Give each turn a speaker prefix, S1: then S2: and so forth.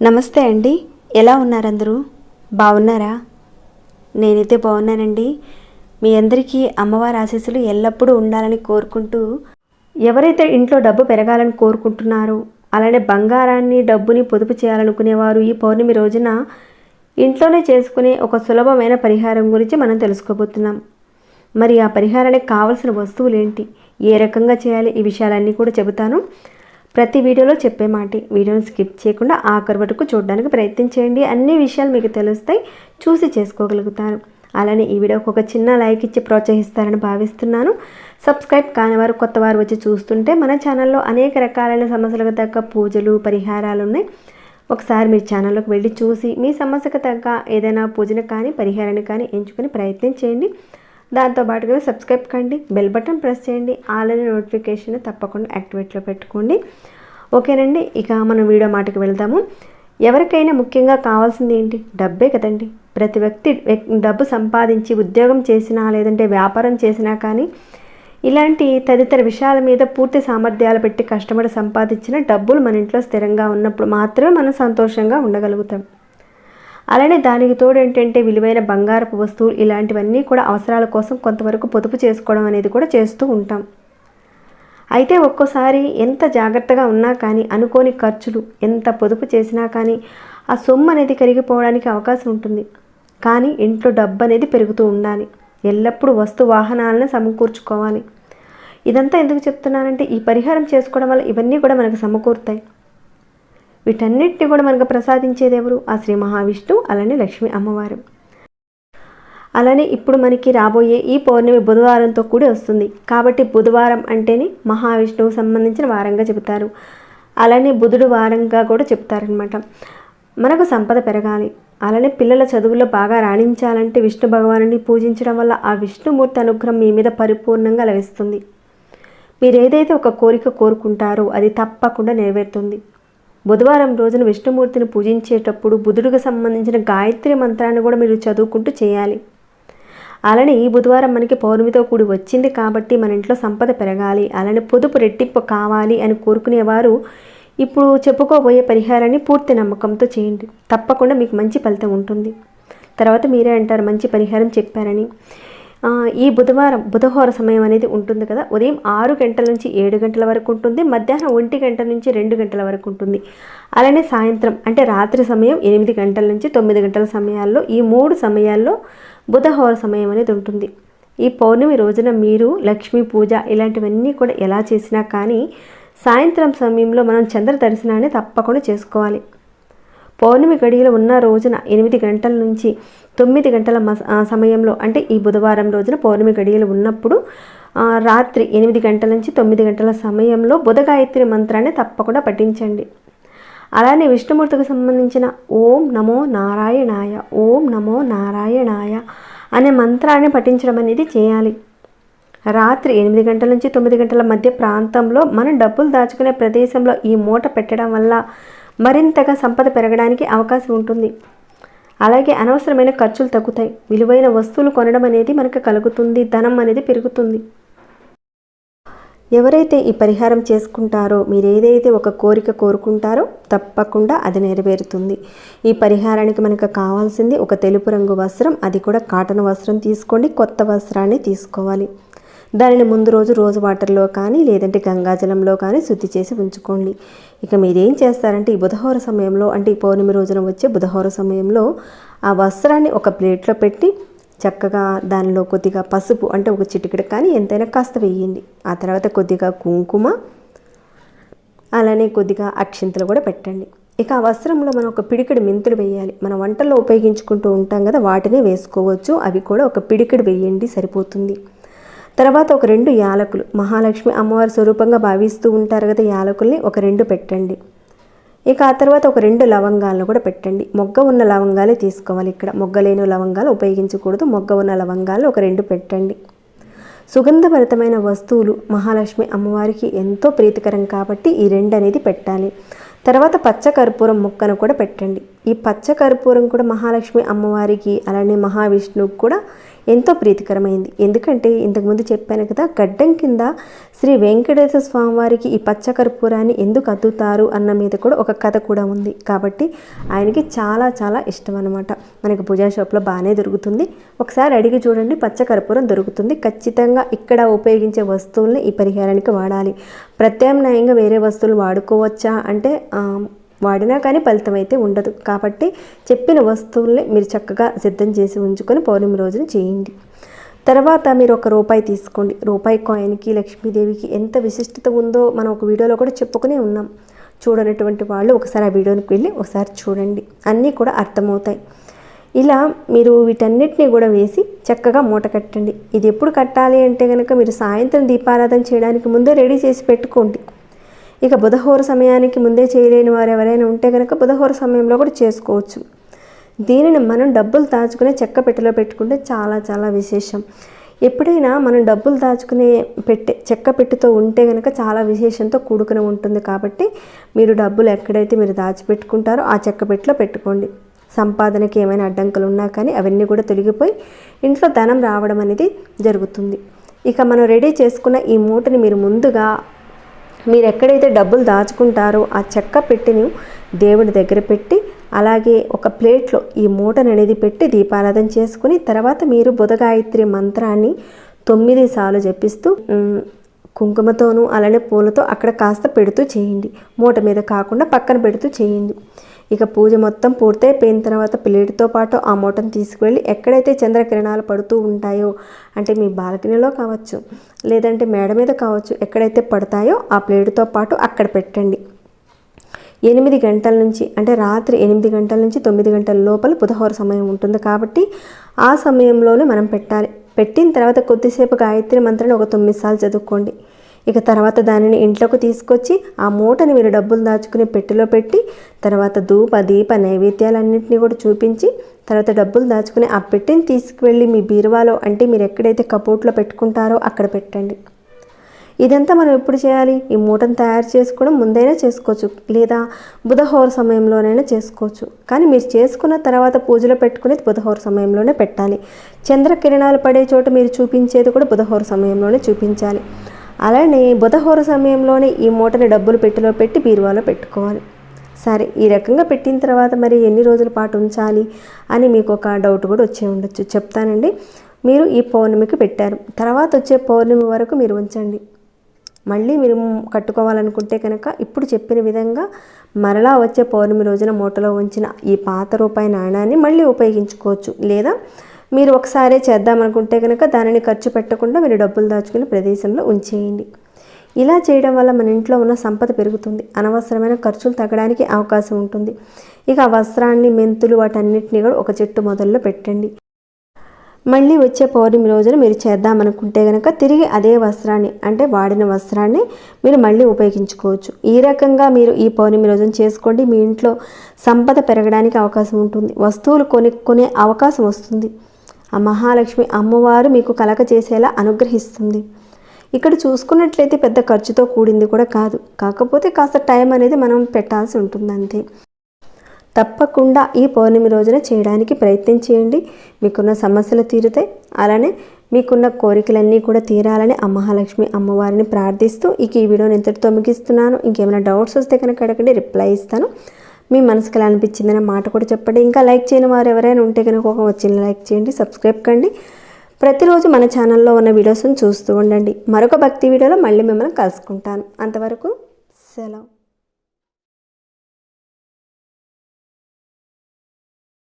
S1: నమస్తే అండి. ఎలా ఉన్నారందరూ? బాగున్నారా? నేనైతే బాగున్నానండి. మీ అందరికీ అమ్మవారి ఆశీస్సులు ఎల్లప్పుడూ ఉండాలని కోరుకుంటూ ఎవరైతే ఇంట్లో డబ్బు పెరగాలని కోరుకుంటున్నారో అలానే బంగారాన్ని డబ్బుని పొదుపు చేయాలనుకునేవారు ఈ పౌర్ణమి రోజున ఇంట్లోనే చేసుకునే ఒక సులభమైన పరిహారం గురించి మనం తెలుసుకోబోతున్నాం. మరి ఆ పరిహారానికి కావలసిన వస్తువులు ఏంటి ఏ రకంగా చేయాలి? ఈ విషయాలన్నీ కూడా చెబుతాను. ప్రతి వీడియోలో చెప్పే మాట. వీడియోని స్కిప్ చేయకుండా ఆఖరి వరకు చూడడానికి ప్రయత్నం చేయండి అన్ని విషయాలు మీకు తెలుస్తాయి. చూసి చేసుకోగలుగుతారు. అలానే ఈ వీడియోకి ఒక చిన్న లైక్ ఇచ్చి ప్రోత్సహిస్తారని భావిస్తున్నాను. సబ్స్క్రైబ్ కాని వారు కొత్త వారు వచ్చి చూస్తుంటే మన ఛానల్లో అనేక రకాలైన సమస్యలకు తగ్గ పూజలు పరిహారాలు ఉన్నాయి. ఒకసారి మీరు ఛానల్లోకి వెళ్ళి చూసి మీ సమస్యకు తగ్గ ఏదైనా పూజను కానీ పరిహారాన్ని కానీ ఎంచుకొని ప్రయత్నం చేయండి. దాంతో పాటుగా సబ్స్క్రైబ్ కండి బెల్ బటన్ ప్రెస్ చేయండి ఆల్రెడీ నోటిఫికేషన్ తప్పకుండా యాక్టివేట్లో పెట్టుకోండి. ఓకేనండి ఇక మనం వీడియో మాటకి వెళ్దాము. ఎవరికైనా ముఖ్యంగా కావాల్సింది ఏంటి? డబ్బే కదండి. ప్రతి వ్యక్తి డబ్బు సంపాదించి ఉద్యోగం చేసినా లేదంటే వ్యాపారం చేసినా కానీ ఇలాంటి తదితర విషయాల మీద పూర్తి సామర్థ్యాలు పెట్టి కష్టపడి సంపాదించిన డబ్బులు మన ఇంట్లో స్థిరంగా ఉన్నప్పుడు మాత్రమే మనం సంతోషంగా ఉండగలుగుతాం. అలానే దానికి తోడు ఏంటంటే విలువైన బంగారపు వస్తువులు ఇలాంటివన్నీ కూడా అవసరాల కోసం కొంతవరకు పొదుపు చేసుకోవడం అనేది కూడా చేస్తూ ఉంటాం. అయితే ఒక్కోసారి ఎంత జాగ్రత్తగా ఉన్నా కానీ అనుకోని ఖర్చులు ఎంత పొదుపు చేసినా కానీ ఆ సొమ్ము అనేది కరిగిపోవడానికి అవకాశం ఉంటుంది. కానీ ఇంట్లో డబ్బు అనేది పెరుగుతూ ఉండాలి. ఎల్లప్పుడూ వస్తు వాహనాలను సమకూర్చుకోవాలి. ఇదంతా ఎందుకు చెప్తున్నానంటే ఈ పరిహారం చేసుకోవడం వల్ల ఇవన్నీ కూడా మనకు సమకూరుతాయి. వీటన్నిటిని కూడా మనకు ప్రసాదించేది ఎవరు? ఆ శ్రీ మహావిష్ణువు అలానే లక్ష్మీ అమ్మవారు. అలానే ఇప్పుడు మనకి రాబోయే ఈ పౌర్ణమి బుధవారంతో కూడి వస్తుంది. కాబట్టి బుధవారం అంటేనే మహావిష్ణువుకు సంబంధించిన వారంగా చెబుతారు. అలానే బుధుడు వారంగా కూడా చెప్తారనమాట మనకు సంపద పెరగాలి. అలానే పిల్లల చదువుల్లో బాగా రాణించాలంటే విష్ణు భగవానుని పూజించడం వల్ల ఆ విష్ణుమూర్తి అనుగ్రహం మీ మీద పరిపూర్ణంగా లభిస్తుంది. మీరు ఏదైతే ఒక కోరిక కోరుకుంటారో అది తప్పకుండా నెరవేరుతుంది. బుధవారం రోజున విష్ణుమూర్తిని పూజించేటప్పుడు బుధుడికి సంబంధించిన గాయత్రి మంత్రాన్ని కూడా మీరు చదువుకుంటూ చేయాలి. అలానే ఈ బుధవారం మనకి పౌర్ణమితో కూడి వచ్చింది కాబట్టి మన ఇంట్లో సంపద పెరగాలి. అలానే పొదుపు రెట్టింపు కావాలి అని కోరుకునేవారు ఇప్పుడు చెప్పుకోబోయే పరిహారాన్ని పూర్తి నమ్మకంతో చేయండి. తప్పకుండా మీకు మంచి ఫలితం ఉంటుంది. తర్వాత మీరే అంటారు మంచి పరిహారం చెప్పారని. ఈ బుధవారం బుధహోర సమయం అనేది ఉంటుంది కదా. ఉదయం ఆరు గంటల నుంచి ఏడు గంటల వరకు ఉంటుంది. మధ్యాహ్నం ఒంటి గంట నుంచి రెండు గంటల వరకు ఉంటుంది. అలానే సాయంత్రం అంటే రాత్రి సమయం ఎనిమిది గంటల నుంచి తొమ్మిది గంటల సమయాల్లో ఈ మూడు సమయాల్లో బుధహోర సమయం అనేది ఉంటుంది. ఈ పౌర్ణమి రోజున మీరు లక్ష్మీ పూజ ఇలాంటివన్నీ కూడా ఎలా చేసినా కానీ సాయంత్రం సమయంలో మనం చంద్ర దర్శనాన్ని తప్పకుండా చేసుకోవాలి. పౌర్ణమి గడియలు ఉన్న రోజున ఎనిమిది గంటల నుంచి తొమ్మిది గంటల మస- సమయంలో అంటే ఈ బుధవారం రోజున పౌర్ణమి గడియలు ఉన్నప్పుడు రాత్రి ఎనిమిది గంటల నుంచి తొమ్మిది గంటల సమయంలో బుధ గాయత్రి మంత్రాన్ని తప్పకుండా పఠించండి. అలానే విష్ణుమూర్తికి సంబంధించిన ఓం నమో నారాయణాయ ఓం నమో నారాయణాయ అనే మంత్రాన్ని పఠించడం అనేది చేయాలి. రాత్రి ఎనిమిది గంటల నుంచి తొమ్మిది గంటల మధ్య ప్రాంతంలో మనం డబ్బులు దాచుకునే ప్రదేశంలో ఈ మూట పెట్టడం వల్ల మరింతగా సంపద పెరగడానికి అవకాశం ఉంటుంది. అలాగే అనవసరమైన ఖర్చులు తగ్గుతాయి. విలువైన వస్తువులు కొనడం అనేది మనకు కలుగుతుంది. ధనం అనేది పెరుగుతుంది. ఎవరైతే ఈ పరిహారం చేసుకుంటారో మీరు ఏదైతే ఒక కోరిక కోరుకుంటారో తప్పకుండా అది నెరవేరుతుంది. ఈ పరిహారానికి మనకు కావాల్సింది ఒక తెలుపు రంగు వస్త్రం అది కూడా కాటన్ వస్త్రం తీసుకోండి కొత్త వస్త్రాన్ని తీసుకోవాలి. దానిని ముందు రోజు రోజు వాటర్లో కానీ లేదంటే గంగాజలంలో కానీ శుద్ధి చేసి ఉంచుకోండి. ఇక మీరేం చేస్తారంటే ఈ బుధహోర సమయంలో అంటే ఈ పౌర్ణమి రోజున వచ్చే బుధహోర సమయంలో ఆ వస్త్రాన్ని ఒక ప్లేట్లో పెట్టి చక్కగా దానిలో కొద్దిగా పసుపు అంటే ఒక చిటికెడు కానీ ఎంతైనా కాస్త వేయండి. ఆ తర్వాత కొద్దిగా కుంకుమ అలానే కొద్దిగా అక్షింతలు కూడా పెట్టండి. ఇక ఆ వస్త్రంలో మనం ఒక పిడికిడి మెంతులు వేయాలి. మన వంటల్లో ఉపయోగించుకుంటూ ఉంటాం కదా వాటినే వేసుకోవచ్చు. అవి కూడా ఒక పిడికిడి వేయండి సరిపోతుంది. తర్వాత ఒక రెండు యాలకులు. మహాలక్ష్మి అమ్మవారి స్వరూపంగా భావిస్తూ ఉంటారు కదా యాలకుల్ని ఒక రెండు పెట్టండి. ఇక ఆ తర్వాత ఒక రెండు లవంగాలను కూడా పెట్టండి. మొగ్గ ఉన్న లవంగాలే తీసుకోవాలి ఇక్కడ. మొగ్గ లేని లవంగాలు ఉపయోగించకూడదు. మొగ్గ ఉన్న లవంగాలు ఒక రెండు పెట్టండి. సుగంధభరితమైన వస్తువులు మహాలక్ష్మి అమ్మవారికి ఎంతో ప్రీతికరం కాబట్టి ఈ రెండు అనేది పెట్టాలి. తర్వాత పచ్చ కర్పూరం ముక్కను కూడా పెట్టండి. ఈ పచ్చ కర్పూరం కూడా మహాలక్ష్మి అమ్మవారికి అలానే మహావిష్ణువుకి కూడా ఎంతో ప్రీతికరమైంది. ఎందుకంటే ఇంతకుముందు చెప్పాను కదా గడ్డం కింద శ్రీ వెంకటేశ్వర స్వామివారికి ఈ పచ్చకర్పూరాన్ని ఎందుకు అద్దుతారు అన్న మీద కూడా ఒక కథ కూడా ఉంది. కాబట్టి ఆయనకి చాలా చాలా ఇష్టం అనమాట మనకి పూజా షాప్లో బాగానే దొరుకుతుంది. ఒకసారి అడిగి చూడండి పచ్చకర్పూరం దొరుకుతుంది. ఖచ్చితంగా ఇక్కడ ఉపయోగించే వస్తువుల్ని ఈ పరిహారానికి వాడాలి. ప్రత్యామ్నాయంగా వేరే వస్తువులు వాడుకోవచ్చా? అంటే వాడినా కానీ ఫలితం అయితే ఉండదు. కాబట్టి చెప్పిన వస్తువుల్ని మీరు చక్కగా సిద్ధం చేసి ఉంచుకొని పౌర్ణమి రోజున చేయండి. తర్వాత మీరు ఒక రూపాయి తీసుకోండి. రూపాయి కాయిన్కి లక్ష్మీదేవికి ఎంత విశిష్టత ఉందో మనం ఒక వీడియోలో కూడా చెప్పుకునే ఉన్నాం. చూడనటువంటి వాళ్ళు ఒకసారి ఆ వీడియోకి వెళ్ళి ఒకసారి చూడండి. అన్నీ కూడా అర్థమవుతాయి. ఇలా మీరు వీటన్నిటిని కూడా వేసి చక్కగా మూట కట్టండి. ఇది ఎప్పుడు కట్టాలి అంటే కనుక మీరు సాయంత్రం దీపారాధన చేయడానికి ముందే రెడీ చేసి పెట్టుకోండి. ఇక బుధహోర సమయానికి ముందే చేయలేని వారు ఎవరైనా ఉంటే కనుక బుధహోర సమయంలో కూడా చేసుకోవచ్చు. దీనిని మనం డబ్బులు దాచుకునే చెక్క పెట్టెలో పెట్టుకుంటే చాలా చాలా విశేషం. ఎప్పుడైనా మనం డబ్బులు దాచుకునే పెట్టె చెక్క పెట్టెతో ఉంటే కనుక చాలా విశేషంతో కూడుకుని ఉంటుంది కాబట్టి మీరు డబ్బులు ఎక్కడైతే మీరు దాచిపెట్టుకుంటారో ఆ చెక్క పెట్టెలో పెట్టుకోండి. సంపాదనకి ఏమైనా అడ్డంకులు ఉన్నా కానీ అవన్నీ కూడా తొలగిపోయి ఇంట్లో ధనం రావడం అనేది జరుగుతుంది. ఇక మనం రెడీ చేసుకున్న ఈ మూటని మీరు ముందుగా మీరు ఎక్కడైతే డబ్బులు దాచుకుంటారో ఆ చెక్క పెట్టెను దేవుడి దగ్గర పెట్టి అలాగే ఒక ప్లేట్లో ఈ మూటను అనేది పెట్టి దీపారాధన చేసుకుని తర్వాత మీరు బుధగాయత్రి మంత్రాన్ని తొమ్మిది సార్లు జపిస్తూ కుంకుమతోనూ అలానే పూలతో అక్కడ కాస్త పెడుతూ చేయండి. మూట మీద కాకుండా పక్కన పెడుతూ చేయండి. ఇక పూజ మొత్తం పూర్తయిపోయిన తర్వాత ప్లేట్తో పాటు ఆ మూటను తీసుకువెళ్ళి ఎక్కడైతే చంద్రకిరణాలు పడుతూ ఉంటాయో అంటే మీ బాల్కనీలో కావచ్చు లేదంటే మేడ మీద కావచ్చు ఎక్కడైతే పడతాయో ఆ ప్లేట్తో పాటు అక్కడ పెట్టండి. ఎనిమిది గంటల నుంచి అంటే రాత్రి ఎనిమిది గంటల నుంచి తొమ్మిది గంటల లోపల బుధహోర సమయం ఉంటుంది కాబట్టి ఆ సమయంలోనే మనం పెట్టాలి. పెట్టిన తర్వాత కొద్దిసేపు గాయత్రి మంత్రాన్ని ఒక తొమ్మిది సార్లు చదువుకోండి. ఇక తర్వాత దానిని ఇంట్లోకి తీసుకొచ్చి ఆ మూటని మీరు డబ్బులు దాచుకుని పెట్టెలో పెట్టి తర్వాత ధూప దీప నైవేద్యాలన్నింటినీ కూడా చూపించి తర్వాత డబ్బులు దాచుకుని ఆ పెట్టెని తీసుకువెళ్ళి మీ బీరువాలో అంటే మీరు ఎక్కడైతే కబోర్డ్లో పెట్టుకుంటారో అక్కడ పెట్టండి. ఇదంతా మనం ఎప్పుడు చేయాలి? ఈ మూటను తయారు చేసుకోవడం ముందైనా చేసుకోవచ్చు లేదా బుధహోర సమయంలోనైనా చేసుకోవచ్చు. కానీ మీరు చేసుకున్న తర్వాత పూజలో పెట్టుకునేది బుధహోర సమయంలోనే పెట్టాలి. చంద్రకిరణాలు పడే చోట మీరు చూపించేది కూడా బుధహోర సమయంలోనే చూపించాలి. అలానే బుధహోర సమయంలోనే ఈ మూటని డబ్బులు పెట్టిలో పెట్టి బీరువాలో పెట్టుకోవాలి. సరే ఈ రకంగా పెట్టిన తర్వాత మరి ఎన్ని రోజుల పాటు ఉంచాలి అని మీకు ఒక డౌట్ కూడా వచ్చే ఉండొచ్చు. చెప్తానండి మీరు ఈ పౌర్ణమికి పెట్టారు. తర్వాత వచ్చే పౌర్ణమి వరకు మీరు ఉంచండి. మళ్ళీ మీరు కట్టుకోవాలనుకుంటే కనుక ఇప్పుడు చెప్పిన విధంగా మరలా వచ్చే పౌర్ణమి రోజున మూటలో ఉంచిన ఈ పాత రూపాయి నాణాన్ని మళ్ళీ ఉపయోగించుకోవచ్చు. లేదా మీరు ఒకసారి చేద్దామనుకుంటే కనుక దానిని ఖర్చు పెట్టకుండా మీరు డబ్బులు దాచుకునే ప్రదేశంలో ఉంచేయండి. ఇలా చేయడం వల్ల మన ఇంట్లో ఉన్న సంపద పెరుగుతుంది. అనవసరమైన ఖర్చులు తగ్గడానికి అవకాశం ఉంటుంది. ఇక ఆ వస్త్రాన్ని మెంతులు వాటన్నిటిని కూడా ఒక చెట్టు మొదల్లో పెట్టండి. మళ్ళీ వచ్చే పౌర్ణమి రోజున మీరు చేద్దామనుకుంటే కనుక తిరిగి అదే వస్త్రాన్ని అంటే వాడిన వస్త్రాన్ని మీరు మళ్ళీ ఉపయోగించుకోవచ్చు. ఈ రకంగా మీరు ఈ పౌర్ణమి రోజున చేసుకోండి. మీ ఇంట్లో సంపద పెరగడానికి అవకాశం ఉంటుంది. వస్తువులు కొనుక్కునే అవకాశం వస్తుంది. ఆ మహాలక్ష్మి అమ్మవారు మీకు కలక చేసేలా అనుగ్రహిస్తుంది. ఇక్కడ చూసుకున్నట్లయితే పెద్ద ఖర్చుతో కూడింది కూడా కాదు. కాకపోతే కాస్త టైం అనేది మనం పెట్టాల్సి ఉంటుంది అంతే తప్పకుండా ఈ పౌర్ణమి రోజున చేయడానికి ప్రయత్నం చేయండి. మీకున్న సమస్యలు తీరుతాయి. అలానే మీకున్న కోరికలన్నీ కూడా తీరాలని ఆ మహాలక్ష్మి అమ్మవారిని ప్రార్థిస్తూ ఇక ఈ వీడియోని ఇంతటితో ముగిస్తున్నాను. ఇంకేమైనా డౌట్స్ వస్తే కనుక అడగండి. రిప్లై ఇస్తాను. మీ మనసుకి ఎలా అనిపించిందనే మాట కూడా చెప్పండి. ఇంకా లైక్ చేయని వారు ఎవరైనా ఉంటే కనుక ఒక వచ్చిన లైక్ చేయండి సబ్స్క్రైబ్ కండి. ప్రతిరోజు మన ఛానల్లో ఉన్న వీడియోస్ని చూస్తూ ఉండండి. మరొక భక్తి వీడియోలో మళ్ళీ మిమ్మల్ని కలుసుకుంటాను. అంతవరకు సెలవు.